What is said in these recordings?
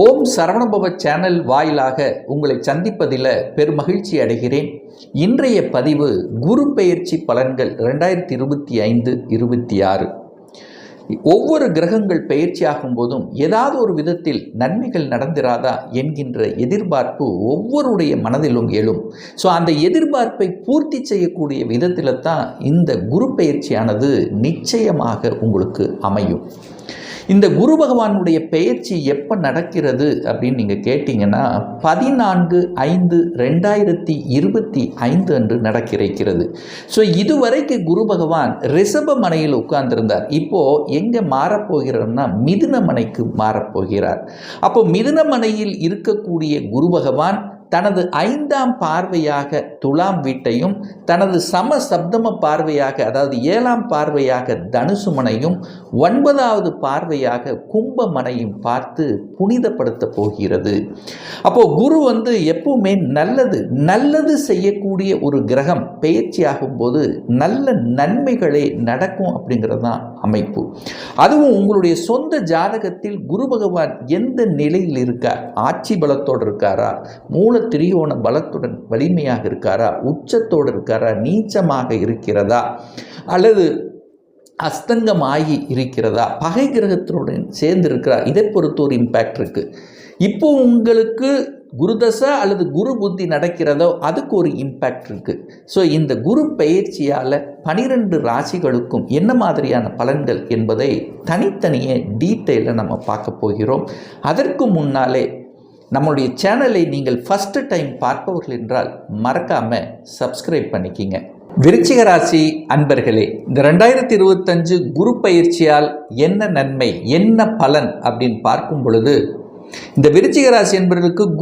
ஓம் Saravanabhava channel வாயிலாக உங்களை சந்திப்பதில் பெருமகிழ்ச்சி அடைகிறேன். இன்றைய பதிவு குரு பெயர்ச்சி பலன்கள் ரெண்டாயிரத்தி இருபத்தி ஐந்து இருபத்தி ஆறு. ஒவ்வொரு கிரகங்கள் பெயர்ச்சியாகும் போதும் ஏதாவது ஒரு விதத்தில் நன்மைகள் நடந்திராதா என்கின்ற எதிர்பார்ப்பு ஒவ்வொருடைய மனதிலும் எழும் ஸோ அந்த எதிர்பார்ப்பை பூர்த்தி செய்யக்கூடிய விதத்தில் தான் இந்த குரு பயிற்சியானது நிச்சயமாக உங்களுக்கு அமையும். இந்த குரு பகவானுடைய பெயர்ச்சி எப்போ நடக்கிறது அப்படின்னு நீங்கள் கேட்டிங்கன்னா பதினான்கு ஐந்து ரெண்டாயிரத்தி இருபத்தி ஐந்து அன்று நடக்கிறது ஸோ இதுவரைக்கு குரு பகவான் ரிஷப மனையில் உட்கார்ந்திருந்தார். இப்போது எங்கே மாறப்போகிறார்னா மிதுன மனைக்கு மாறப்போகிறார். அப்போ மிதுன மனையில் இருக்கக்கூடிய குரு பகவான் தனது ஐந்தாம் பார்வையாக துலாம் வீட்டையும் தனது சம சப்தம பார்வையாக அதாவது ஏழாம் பார்வையாக தனுசுமனையும் ஒன்பதாவது பார்வையாக கும்பமனையும் பார்த்து புனிதப்படுத்த போகிறது. அப்போ குரு வந்து எப்பவுமே நல்லது நல்லது செய்யக்கூடிய ஒரு கிரகம் பெயர்ச்சியாகும் போது நல்ல நன்மைகளே நடக்கும் அப்படிங்கிறது தான் அமைப்பு. அதுவும் உங்களுடைய சொந்த ஜாதகத்தில் குரு பகவான் எந்த நிலையில் இருக்கார்? ஆட்சி பலத்தோடு இருக்காரா? மூல திரியோண பலத்துடன் வலிமையாக இருக்காரா? உச்சத்தோடு இருக்காரா? நீச்சமாக இருக்கிறதா? அல்லது அஸ்தங்கமாகி இருக்கிறதா? பகை கிரகத்தினுடன் சேர்ந்து இருக்கிறா இதை பொறுத்த ஒரு இம்பேக்ட் இருக்குது இப்போ உங்களுக்கு குருதசை அல்லது குரு புத்தி நடக்கிறதோ அதுக்கு ஒரு இம்பேக்ட் இருக்குது ஸோ இந்த குரு பயிற்சியால் பனிரெண்டு ராசிகளுக்கும் என்ன மாதிரியான பலன்கள் என்பதை தனித்தனியே டீட்டெயிலில் நம்ம பார்க்க போகிறோம். அதற்கு முன்னாலே நம்மளுடைய சேனலை நீங்கள் ஃபஸ்ட்டு டைம் பார்ப்பவர்கள் என்றால் மறக்காமல் சப்ஸ்கிரைப் பண்ணிக்கிங்க. விருச்சிக ராசி அன்பர்களே இந்த ரெண்டாயிரத்தி இருபத்தஞ்சு குரு பயிற்சியால் என்ன நன்மை என்ன பலன் அப்படின்னு பார்க்கும் பொழுது இந்த விருச்சிக ராசி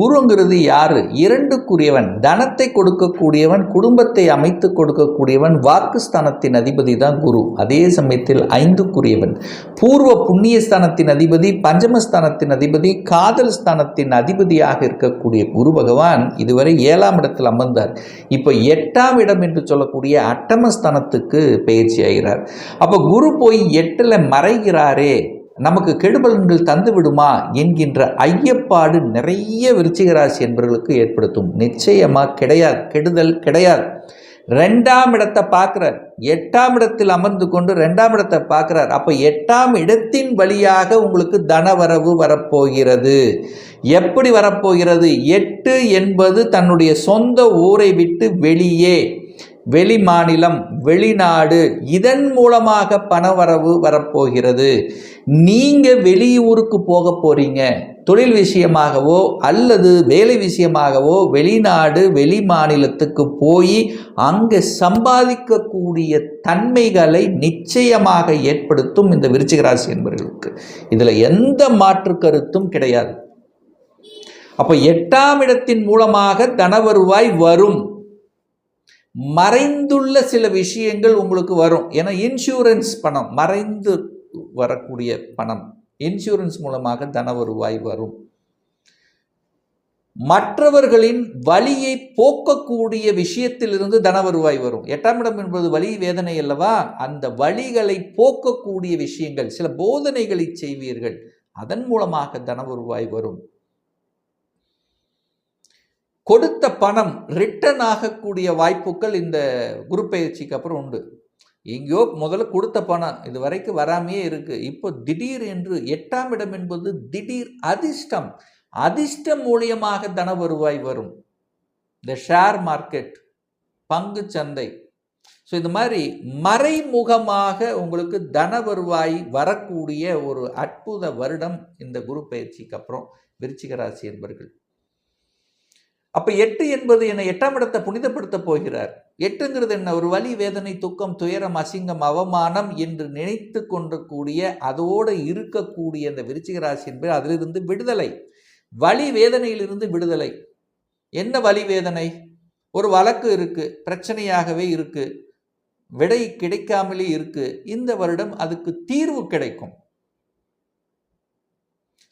குருங்கிறது யாரு? இரண்டுக்குரியவன். தனத்தை கொடுக்கக்கூடியவன் குடும்பத்தை அமைத்து கொடுக்கக்கூடியவன் வாக்குஸ்தானத்தின் அதிபதி தான் குரு. அதே சமயத்தில் ஐந்துக்குரியவன். பூர்வ புண்ணியஸ்தானத்தின் அதிபதி பஞ்சமஸ்தானத்தின் அதிபதி காதல் ஸ்தானத்தின் அதிபதியாக இருக்கக்கூடிய குரு பகவான் இதுவரை ஏழாம் இடத்தில் அமர்ந்தார். இப்போ எட்டாம் இடம் என்று சொல்லக்கூடிய அட்டமஸ்தானத்துக்கு பயிற்சி ஆகிறார் அப்போ குரு போய் எட்டில் மறைகிறாரே. நமக்கு கெடுபலன்கள் தந்து விடுமா என்கின்ற ஐயப்பாடு நிறைய விருச்சிகராசி என்பவர்களுக்கு ஏற்படுத்தும். நிச்சயமாக கிடையாது. கெடுதல் கிடையாது. ரெண்டாம் இடத்தை பார்க்குறார். எட்டாம் இடத்தில் அமர்ந்து கொண்டு ரெண்டாம் இடத்தை பார்க்குறார். அப்போ எட்டாம் இடத்தின் வழியாக உங்களுக்கு தனவரவு வரப்போகிறது. எப்படி வரப்போகிறது? எட்டு என்பது தன்னுடைய சொந்த ஊரை விட்டு வெளியே. வெளி மாநிலம் வெளிநாடு இதன் மூலமாக பணவரவு வரப்போகிறது. நீங்கள் வெளியூருக்கு போக போகிறீங்க தொழில் விஷயமாகவோ அல்லது வேலை விஷயமாகவோ வெளிநாடு வெளி மாநிலத்துக்கு போய் அங்கே சம்பாதிக்கக்கூடிய தன்மைகளை நிச்சயமாக ஏற்படுத்தும் இந்த விருச்சிகராசி என்பவர்களுக்கு இதில் எந்த மாற்று கருத்தும் கிடையாது. அப்போ எட்டாம் இடத்தின் மூலமாக தன வருவாய் வரும். மறைந்துள்ள சில விஷயங்கள் உங்களுக்கு வரும். ஏன்னா இன்சூரன்ஸ் பணம் மறைந்து வரக்கூடிய பணம் இன்சூரன்ஸ் மூலமாக தன வருவாய் வரும். மற்றவர்களின் வழியை போக்கக்கூடிய விஷயத்திலிருந்து தன வருவாய் வரும். எட்டாம் இடம் என்பது வழி வேதனை அல்லவா? அந்த வழிகளை போக்கக்கூடிய விஷயங்கள் சில போதனைகளை செய்வீர்கள். அதன் மூலமாக தன வருவாய் வரும். கொடுத்த பணம் ரிட்டர்ன் ஆகக்கூடிய வாய்ப்புகள் இந்த குரு பயிற்சிக்கு அப்புறம் உண்டு. எங்கேயோ முதல்ல கொடுத்த பணம் இது வரைக்கும் வராமையே இருக்குது இப்போ திடீர் என்று எட்டாம் இடம் என்பது திடீர் அதிர்ஷ்டம். அதிர்ஷ்டம் மூலியமாக தன வருவாய் வரும். இந்த ஷேர் மார்க்கெட் பங்கு சந்தை. ஸோ இது மாதிரி மறைமுகமாக உங்களுக்கு தன வருவாய் வரக்கூடிய ஒரு அற்புத வருடம் இந்த குரு பயிற்சிக்கு அப்புறம் விருச்சிக ராசி என்பர்கள். அப்போ எட்டு என்பது என்னை எட்டாம் இடத்தை புனிதப்படுத்த போகிறார். எட்டுங்கிறது என்ன? ஒரு வலி வேதனை துக்கம் துயரம் அசிங்கம் அவமானம் என்று நினைத்து கொண்டக்கூடிய அதோடு இருக்கக்கூடிய அந்த விருச்சிக ராசி என்பது அதிலிருந்து விடுதலை. வலி வேதனையிலிருந்து விடுதலை. என்ன வலி வேதனை? ஒரு வழக்கு இருக்குது பிரச்சனையாகவே இருக்கு விடை கிடைக்காமலே இருக்குது இந்த வருடம் அதுக்கு தீர்வு கிடைக்கும்.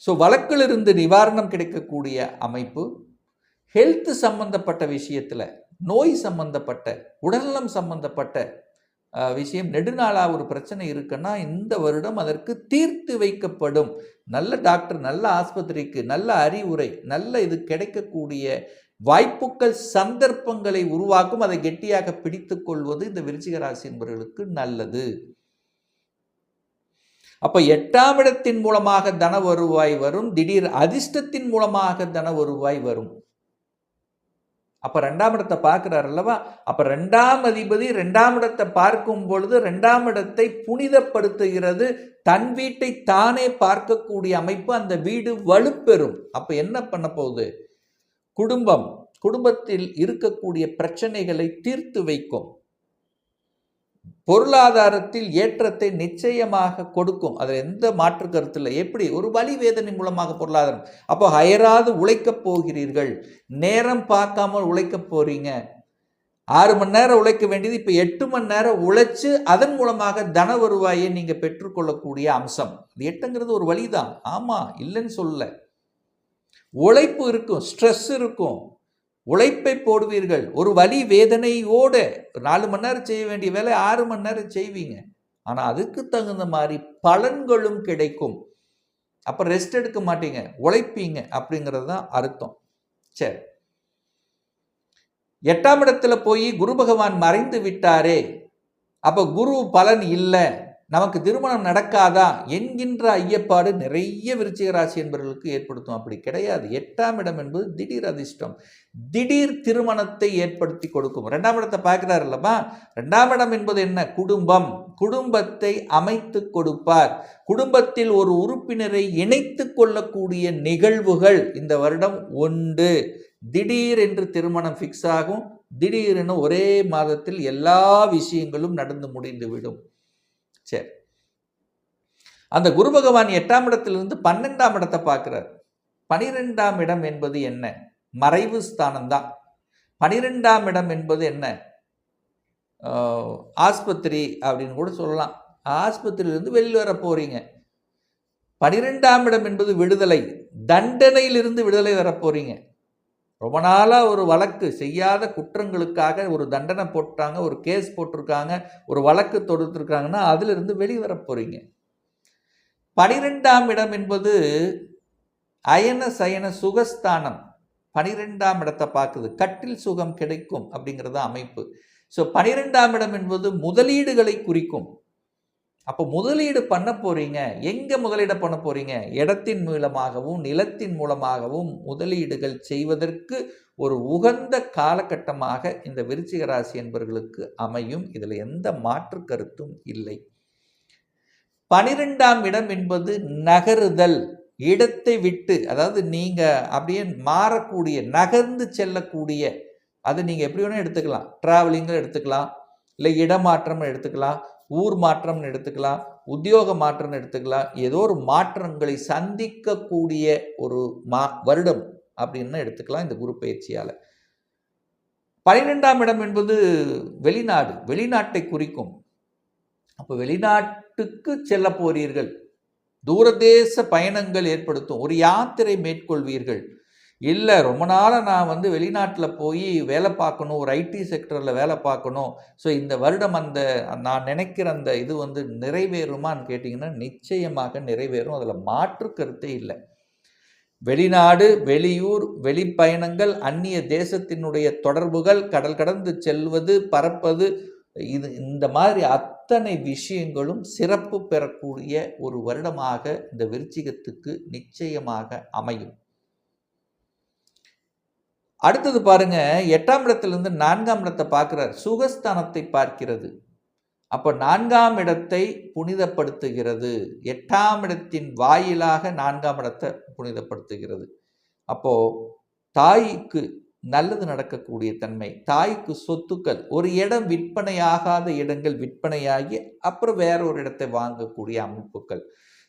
ஸோ வழக்கிலிருந்து நிவாரணம் கிடைக்கக்கூடிய அமைப்பு ஹெல்த் சம்பந்தப்பட்ட விஷயத்தில் நோய் சம்பந்தப்பட்ட உடல்நலம் சம்பந்தப்பட்ட விஷயம் நெடுநாளாக ஒரு பிரச்சனை இருக்குன்னா இந்த வருடம் அதற்கு தீர்த்து வைக்கப்படும். நல்ல டாக்டர் நல்ல ஆஸ்பத்திரிக்கு நல்ல அறிவுரை நல்ல இது கிடைக்கக்கூடிய வாய்ப்புகள் சந்தர்ப்பங்களை உருவாக்கும் அதை கெட்டியாக பிடித்துக் கொள்வது இந்த விருச்சிக ராசி என்பவர்களுக்கு நல்லது. அப்ப எட்டாம் இடத்தின் மூலமாக தன வருவாய் வரும் திடீர் அதிர்ஷ்டத்தின் மூலமாக தன வருவாய் வரும். அப்போ ரெண்டாம் இடத்தை பார்க்குறாரு அல்லவா? அப்போ ரெண்டாம் அதிபதி ரெண்டாம் இடத்தை பார்க்கும் பொழுது ரெண்டாம் இடத்தை புனிதப்படுத்துகிறது. தன் வீட்டை தானே பார்க்கக்கூடிய அமைப்பு அந்த வீடு வலுப்பெறும். அப்போ என்ன பண்ண போகுது? குடும்பம் குடும்பத்தில் இருக்கக்கூடிய பிரச்சனைகளை தீர்த்து வைக்கும். பொருளாதாரத்தில் ஏற்றத்தை நிச்சயமாக கொடுக்கும். அதில் எந்த மாற்று கருத்து இல்லை. எப்படி? ஒரு வழி வேதனை மூலமாக பொருளாதாரம். அப்போ அயராது உழைக்கப் போகிறீர்கள். நேரம் பார்க்காமல் உழைக்கப் போகிறீங்க ஆறு மணி நேரம் உழைக்க வேண்டியது இப்போ எட்டு மணி நேரம் உழைச்சு அதன் மூலமாக தன வருவாயை நீங்கள் பெற்றுக்கொள்ளக்கூடிய அம்சம். அது எட்டுங்கிறது ஒரு வழிதான். ஆமாம் இல்லைன்னு சொல்லலை. உழைப்பு இருக்கும் ஸ்ட்ரெஸ் இருக்கும். உழைப்பை போடுவீர்கள். ஒரு வலி வேதனையோடு ஒரு நாலு மணி நேரம் செய்ய வேண்டிய வேலை ஆறு மணி நேரம் செய்வீங்க. ஆனால் அதுக்கு தகுந்த மாதிரி பலன்களும் கிடைக்கும். அப்போ ரெஸ்ட் எடுக்க மாட்டீங்க. உழைப்பீங்க அப்படிங்கிறது தான் அர்த்தம். சரி. எட்டாம் இடத்துல போய் குரு பகவான் மறைந்து விட்டாரே. அப்போ குரு பலன் இல்லை. நமக்கு திருமணம் நடக்காதா என்கின்ற ஐயப்பாடு நிறைய விருச்சிக ராசி என்பவர்களுக்கு ஏற்படுத்தும். அப்படி கிடையாது. எட்டாம் இடம் என்பது திடீர் அதிர்ஷ்டம். திடீர் திருமணத்தை ஏற்படுத்தி கொடுக்கும். ரெண்டாம் இடத்தை பார்க்கிறார் அல்லவா ரெண்டாம் இடம் என்பது என்ன? குடும்பம். குடும்பத்தை அமைத்து கொடுப்பார். குடும்பத்தில் ஒரு உறுப்பினரை இணைத்து கொள்ளக்கூடிய நிகழ்வுகள் இந்த வருடம் உண்டு. திடீர் என்று திருமணம் ஃபிக்ஸ் ஆகும். திடீரென ஒரே மாதத்தில் எல்லா விஷயங்களும் நடந்து முடிந்துவிடும் சரி. அந்த குரு பகவான் எட்டாம் இடத்திலிருந்து பன்னெண்டாம் இடத்தை பார்க்குறார். பனிரெண்டாம் இடம் என்பது என்ன? மறைவு ஸ்தானம் தான் பனிரெண்டாம் இடம் என்பது என்ன? ஆஸ்பத்திரி அப்படின்னு கூட சொல்லலாம். ஆஸ்பத்திரியிலிருந்து வெளியில் வர போகிறீங்க பனிரெண்டாம் இடம் என்பது விடுதலை. தண்டனையிலிருந்து விடுதலை வர போகிறீங்க ரொம்ப நாளாக ஒரு வழக்கு செய்யாத குற்றங்களுக்காக ஒரு தண்டனை போட்டாங்க ஒரு கேஸ் போட்டிருக்காங்க ஒரு வழக்கு தொடுத்துருக்காங்கன்னா அதிலிருந்து வெளிவர போகிறீங்க பனிரெண்டாம் இடம் என்பது அயன சயன சுகஸ்தானம். பனிரெண்டாம் இடத்தை பார்க்குது. கட்டில் சுகம் கிடைக்கும் அப்படிங்கிறது அமைப்பு. ஸோ பனிரெண்டாம் இடம் என்பது முதலீடுகளை குறிக்கும். அப்போ முதலீடு பண்ண போறீங்க. எங்க முதலீடு பண்ண போறீங்க? இடத்தின் மூலமாகவும் நிலத்தின் மூலமாகவும் முதலீடுகள் செய்வதற்கு ஒரு உகந்த காலகட்டமாக இந்த விருச்சிக ராசி என்பவர்களுக்கு அமையும். இதில் எந்த மாற்று கருத்தும் இல்லை. பனிரெண்டாம் இடம் என்பது நகருதல். இடத்தை விட்டு அதாவது நீங்கள் அப்படியே மாறக்கூடிய நகர்ந்து செல்லக்கூடிய அது நீங்கள் எப்படி வேணா எடுத்துக்கலாம். டிராவலிங்கும் எடுத்துக்கலாம். இல்லை இடமாற்றம் எடுத்துக்கலாம். ஊர் மாற்றம்னு எடுத்துக்கலாம் உத்தியோக மாற்றம்னு எடுத்துக்கலாம் ஏதோ ஒரு மாற்றங்களை சந்திக்கக்கூடிய ஒரு மா வருடம் அப்படின்னு எடுத்துக்கலாம் இந்த குரு பயிற்சியால். பன்னிரெண்டாம் இடம் என்பது வெளிநாடு வெளிநாட்டை குறிக்கும். அப்போ வெளிநாட்டுக்கு செல்ல போறீர்கள். தூரதேச பயணங்கள் ஏற்படுத்தும். ஒரு யாத்திரை மேற்கொள்வீர்கள். இல்லை ரொம்ப நாளாக நான் வந்து வெளிநாட்டில் போய் வேலை பார்க்கணும் ஒரு ஐடி செக்டரில் வேலை பார்க்கணும் ஸோ இந்த வருடம் அந்த நான் நினைக்கிற அந்த இது வந்து நிறைவேறுமான்னு கேட்டிங்கன்னா நிச்சயமாக நிறைவேறும். அதில் மாற்று கருத்தே இல்லை. வெளிநாடு வெளியூர் வெளிப்பயணங்கள் அந்நிய தேசத்தினுடைய தொடர்புகள் கடல் கடந்து செல்வது பறப்பது இது இந்த மாதிரி அத்தனை விஷயங்களும் சிறப்பு பெறக்கூடிய ஒரு வருடமாக இந்த விருச்சிகத்துக்கு நிச்சயமாக அமையும். அடுத்தது பாருங்க எட்டாம் இடத்திலிருந்து நான்காம் இடத்தை பார்க்கிறார். சுகஸ்தானத்தை பார்க்கிறது. அப்போ நான்காம் இடத்தை புனிதப்படுத்துகிறது. எட்டாம் இடத்தின் வாயிலாக நான்காம் இடத்தை புனிதப்படுத்துகிறது. அப்போ தாய்க்கு நல்லது நடக்கக்கூடிய தன்மை தாய்க்கு சொத்துக்கள் ஒரு இடம் விற்பனையாகாத இடங்கள் விற்பனையாகி அப்புறம் வேற ஒரு இடத்தை வாங்கக்கூடிய அமைப்புகள்.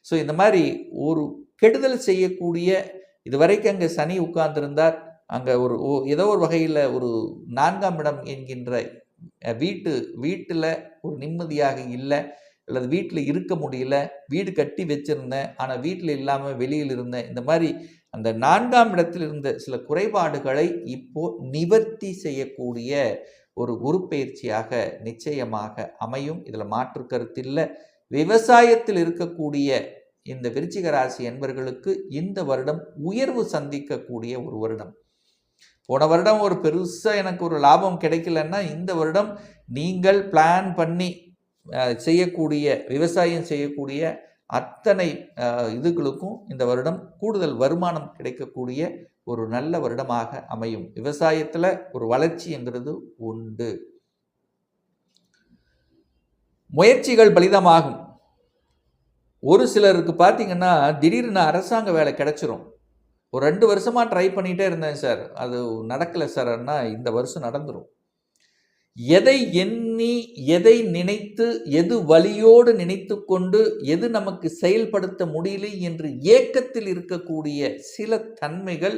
ஸோ இந்த மாதிரி ஒரு கெடுதல் செய்யக்கூடிய இதுவரைக்கும் அங்கே சனி உட்கார்ந்திருந்தார். அங்கே ஒரு ஓ- ஏதோ ஒரு வகையில் ஒரு நான்காம் இடம் என்கின்ற வீட்டு வீட்டில் ஒரு நிம்மதியாக இல்லை அல்லது வீட்டில் இருக்க முடியல வீடு கட்டி வச்சிருந்தேன் ஆனால் வீட்டில் இல்லாமல் வெளியில் இருந்தேன் இந்த மாதிரி அந்த நான்காம் இடத்தில் இருந்த சில குறைபாடுகளை இப்போ நிவர்த்தி செய்யக்கூடிய ஒரு குரு பயிற்சியாக நிச்சயமாக அமையும். இதில் மாற்று கருத்தில்லை விவசாயத்தில் இருக்கக்கூடிய இந்த விருச்சிக ராசி என்பர்களுக்கு இந்த வருடம் உயர்வு சந்திக்கக்கூடிய ஒரு வருடம். போன வருடம் ஒரு பெருசாக எனக்கு ஒரு லாபம் கிடைக்கலன்னா இந்த வருடம் நீங்கள் பிளான் பண்ணி செய்யக்கூடிய விவசாயம் செய்யக்கூடிய அத்தனை இதுகளுக்கும் இந்த வருடம் கூடுதல் வருமானம் கிடைக்கக்கூடிய ஒரு நல்ல வருடமாக அமையும். விவசாயத்தில் ஒரு வளர்ச்சிங்கிறது உண்டு. முயற்சிகள் பலிதமாகும். ஒரு சிலருக்கு பார்த்தீங்கன்னா திடீர்னு அரசாங்க வேலை கிடைச்சிரும். ஒரு ரெண்டு வருஷமாக ட்ரை பண்ணிகிட்டே இருந்தேன் சார் அது நடக்கலை சார்னா இந்த வருஷம் நடந்துடும் எதை எண்ணி எதை நினைத்து எது வழியோடு நினைத்து கொண்டு எது நமக்கு செயல்படுத்த முடியலை என்று ஏக்கத்தில் இருக்கக்கூடிய சில தன்மைகள்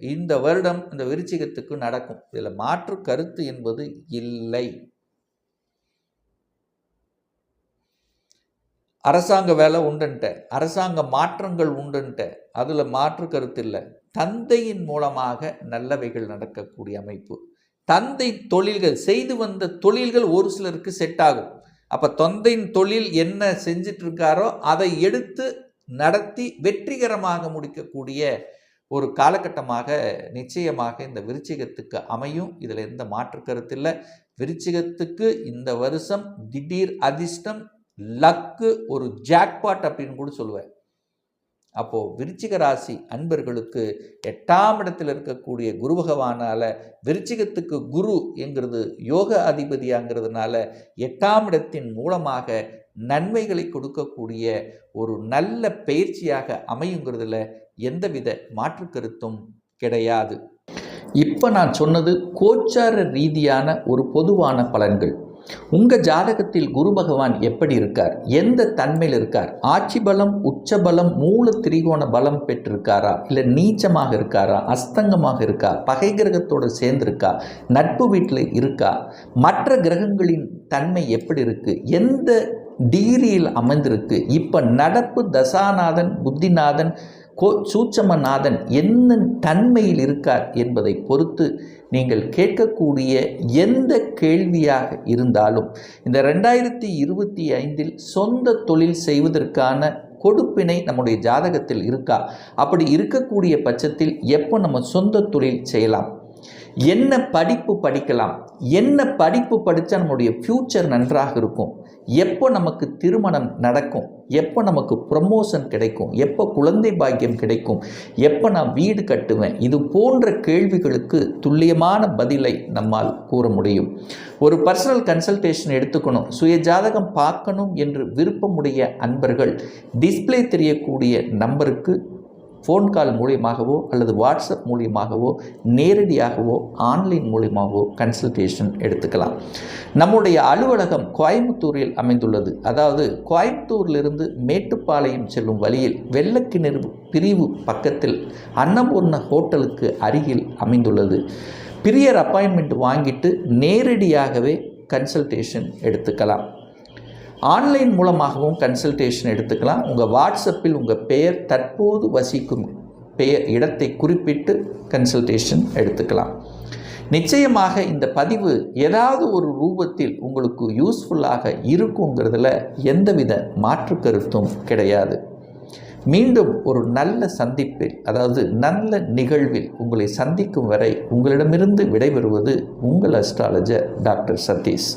இந்த வருடம் இந்த விருச்சிகத்துக்கு நடக்கும். இதில் மாற்று கருத்து என்பது இல்லை. அரசாங்க வேலை உண்டுன்ட்ட அரசாங்க மாற்றங்கள் உண்டுன்ட்ட அதில் மாற்று கருத்து இல்லை. தந்தையின் மூலமாக நல்லவைகள் நடக்கக்கூடிய அமைப்பு. தந்தை தொழில்கள் செய்து வந்த தொழில்கள் ஒரு சிலருக்கு செட் ஆகும். அப்போ தொந்தையின் தொழில் என்ன செஞ்சிட்டு இருக்காரோ அதை எடுத்து நடத்தி வெற்றிகரமாக முடிக்கக்கூடிய ஒரு காலகட்டமாக நிச்சயமாக இந்த விருச்சிகத்துக்கு அமையும். இதில் எந்த மாற்று கருத்து இல்லை. விருச்சிகத்துக்கு இந்த வருஷம் திடீர் அதிர்ஷ்டம் லக்கு ஒரு ஜாக்பாட் அப்படின்னு கூட சொல்லுவேன். அப்போது விருச்சிக ராசி அன்பர்களுக்கு எட்டாம் இடத்தில் இருக்கக்கூடிய குரு பகவானால் விருச்சிகத்துக்கு குரு என்கிறது யோக அதிபதியாங்கிறதுனால எட்டாம் இடத்தின் மூலமாக நன்மைகளை கொடுக்கக்கூடிய ஒரு நல்ல பயிற்சியாக அமையுங்கிறதுல எந்தவித மாற்று கருத்தும் கிடையாது. இப்போ நான் சொன்னது கோச்சார ரீதியான ஒரு பொதுவான பலன்கள். உங்கள் ஜாதகத்தில் குரு பகவான் எப்படி இருக்கார்? எந்த தன்மையில் இருக்கார்? ஆட்சி பலம் உச்ச பலம் மூல திரிகோண பலம் பெற்றிருக்காரா? இல்லை நீச்சமாக இருக்காரா? அஸ்தங்கமாக இருக்கா? பகை கிரகத்தோடு சேர்ந்திருக்கா? நட்பு வீட்டில் இருக்கா? மற்ற கிரகங்களின் தன்மை எப்படி இருக்கு? எந்த டிகிரியில் அமைந்திருக்கு? இப்போ நடப்பு தசாநாதன் புத்திநாதன் கோ சூட்சமநாதன் என்ன தன்மையில் இருக்கார் என்பதை பொறுத்து நீங்கள் கேட்கக்கூடிய எந்த கேள்வியாக இருந்தாலும் இந்த ரெண்டாயிரத்தி இருபத்தி ஐந்தில் சொந்த தொழில் செய்வதற்கான கொடுப்பினை நம்முடைய ஜாதகத்தில் இருக்கா? அப்படி இருக்கக்கூடிய பட்சத்தில் எப்போ நம்ம சொந்த தொழில் செய்யலாம்? என்ன படிப்பு படிக்கலாம்? என்ன படிப்பு படித்தா நம்முடைய ஃப்யூச்சர் நன்றாக இருக்கும்? எப்போ நமக்கு திருமணம் நடக்கும்? எப்போ நமக்கு ப்ரமோஷன் கிடைக்கும்? எப்போ குழந்தை பாக்கியம் கிடைக்கும்? எப்போ நான் வீடு கட்டுவேன்? இது போன்ற கேள்விகளுக்கு துல்லியமான பதிலை நம்மால் கூற முடியும். ஒரு பர்சனல் கன்சல்டேஷன் எடுத்துக்கணும். சுய ஜாதகம் பார்க்கணும் என்று விருப்பமுடைய அன்பர்கள் டிஸ்ப்ளே தெரியக்கூடிய நம்பருக்கு ஃபோன் கால் மூலியமாகவோ அல்லது வாட்ஸ்அப் மூலியமாகவோ நேரடியாகவோ ஆன்லைன் மூலியமாகவோ கன்சல்டேஷன் எடுத்துக்கலாம். நம்முடைய அலுவலகம் கோயம்புத்தூரில் அமைந்துள்ளது. அதாவது கோயம்புத்தூரிலிருந்து மேட்டுப்பாளையம் செல்லும் வழியில் வெள்ளக்கிணறு பிரிவு பக்கத்தில் அன்னபூர்ண ஹோட்டலுக்கு அருகில் அமைந்துள்ளது. பிரியர் அப்பாயின்மெண்ட் வாங்கிட்டு நேரடியாகவே கன்சல்டேஷன் எடுத்துக்கலாம். ஆன்லைன் மூலமாகவும் கன்சல்டேஷன் எடுத்துக்கலாம். உங்கள் வாட்ஸ்அப்பில் உங்கள் பெயர் தற்போது வசிக்கும் பெயர் இடத்தை குறிப்பிட்டு கன்சல்டேஷன் எடுத்துக்கலாம். நிச்சயமாக இந்த பதிவு ஏதாவது ஒரு ரூபத்தில் உங்களுக்கு யூஸ்ஃபுல்லாக இருக்குங்கிறதுல எந்தவித மாற்று கருத்தும் கிடையாது. மீண்டும் ஒரு நல்ல சந்திப்பில் அதாவது நல்ல நிகழ்வில் உங்களை சந்திக்கும் வரை உங்களிடமிருந்து விடைபெறுவது உங்கள் அஸ்ட்ராலஜர் டாக்டர் சதீஷ்.